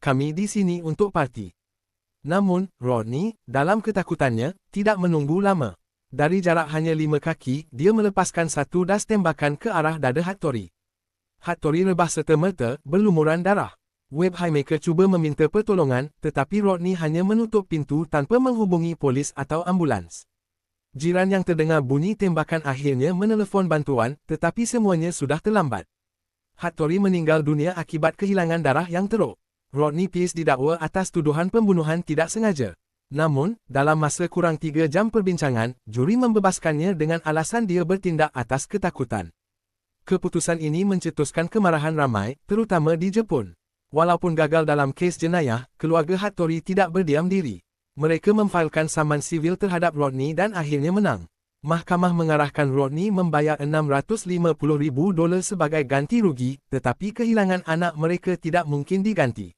kami di sini untuk parti. Namun, Rodney, dalam ketakutannya, tidak menunggu lama. Dari jarak hanya lima kaki, dia melepaskan satu das tembakan ke arah dada Hattori. Hattori rebah serta-merta, berlumuran darah. Web Highmaker cuba meminta pertolongan, tetapi Rodney hanya menutup pintu tanpa menghubungi polis atau ambulans. Jiran yang terdengar bunyi tembakan akhirnya menelefon bantuan, tetapi semuanya sudah terlambat. Hattori meninggal dunia akibat kehilangan darah yang teruk. Rodney Peace didakwa atas tuduhan pembunuhan tidak sengaja. Namun, dalam masa kurang tiga jam perbincangan, juri membebaskannya dengan alasan dia bertindak atas ketakutan. Keputusan ini mencetuskan kemarahan ramai, terutama di Jepun. Walaupun gagal dalam kes jenayah, keluarga Hattori tidak berdiam diri. Mereka memfailkan saman sivil terhadap Rodney dan akhirnya menang. Mahkamah mengarahkan Rodney membayar 650 ribu dolar sebagai ganti rugi, tetapi kehilangan anak mereka tidak mungkin diganti.